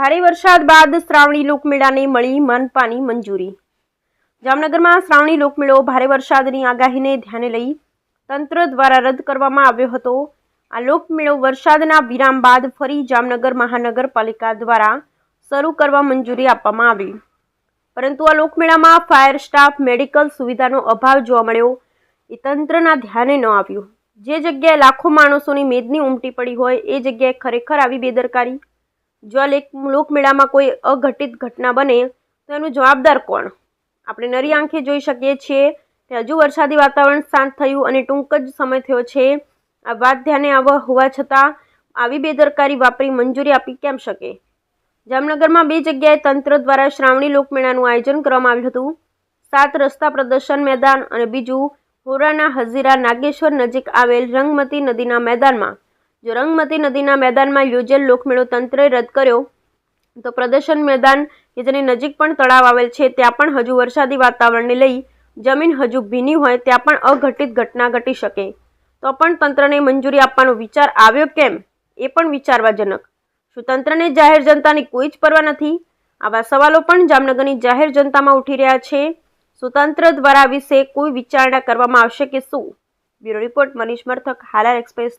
ભારે વરસાદ બાદ શ્રાવણી લોકમેળાને મળી મનપાની મંજૂરી. જામનગરમાં શ્રાવણી લોકમેળો ભારે વરસાદની આગાહીને ધ્યાને લઈ તંત્ર દ્વારા રદ કરવામાં આવ્યો હતો. આ લોકમેળો વરસાદના વિરામ બાદ ફરી જામનગર મહાનગરપાલિકા દ્વારા શરૂ કરવા મંજૂરી આપવામાં આવી. પરંતુ આ લોકમેળામાં ફાયર સ્ટાફ, મેડિકલ સુવિધાનો અભાવ જોવા મળ્યો. એ તંત્રના ધ્યાને ન આવ્યું. જે જગ્યાએ લાખો માણસોની મેદની ઉમટી પડી હોય, એ જગ્યાએ ખરેખર આવી બેદરકારી જો આ લેક- લોકમેળામાં કોઈ અઘટિત ઘટના બને, તો એનું જવાબદાર કોણ? આપણે નરી આંખે જોઈ શકીએ છીએ કે હજુ વરસાદી વાતાવરણ શાંત થયું અને ટૂંક જ સમય થયો છે. આ વાત ધ્યાને આવ, હોવા છતાં આવી બેદરકારી વાપરી મંજૂરી આપી કેમ શકે? જામનગરમાં બે જગ્યાએ તંત્ર દ્વારા શ્રાવણી લોકમેળાનું આયોજન કરવામાં આવ્યું હતું. સાત રસ્તા પ્રદર્શન મેદાન અને બીજું હોરાના હઝીરા નાગેશ્વર નજીક આવેલ રંગમતી નદીના મેદાનમાં જો રંગમતી નદીના મેદાનમાં યોજેલ લોકમેળો તંત્રએ રદ કર્યો, તો પ્રદર્શન મેદાન કે જેની નજીક પણ તળાવ આવેલ છે, ત્યાં પણ હજુ વરસાદી વાતાવરણને લઈ જમીન હજુ ભીની હોય, ત્યાં પણ અઘટિત ઘટના ઘટી શકે. તો પણ તંત્રને મંજૂરી આપવાનો વિચાર આવ્યો કેમ? એ પણ વિચારવાજનક. શું તંત્રને જાહેર જનતાની કોઈ જ પરવા નથી? આવા સવાલો પણ જામનગરની જાહેર જનતામાં ઉઠી રહ્યા છે. સુતંત્ર દ્વારા વિશે કોઈ વિચારણા કરવામાં આવશે કે શું? Bureau report Manish Marthak Halar Express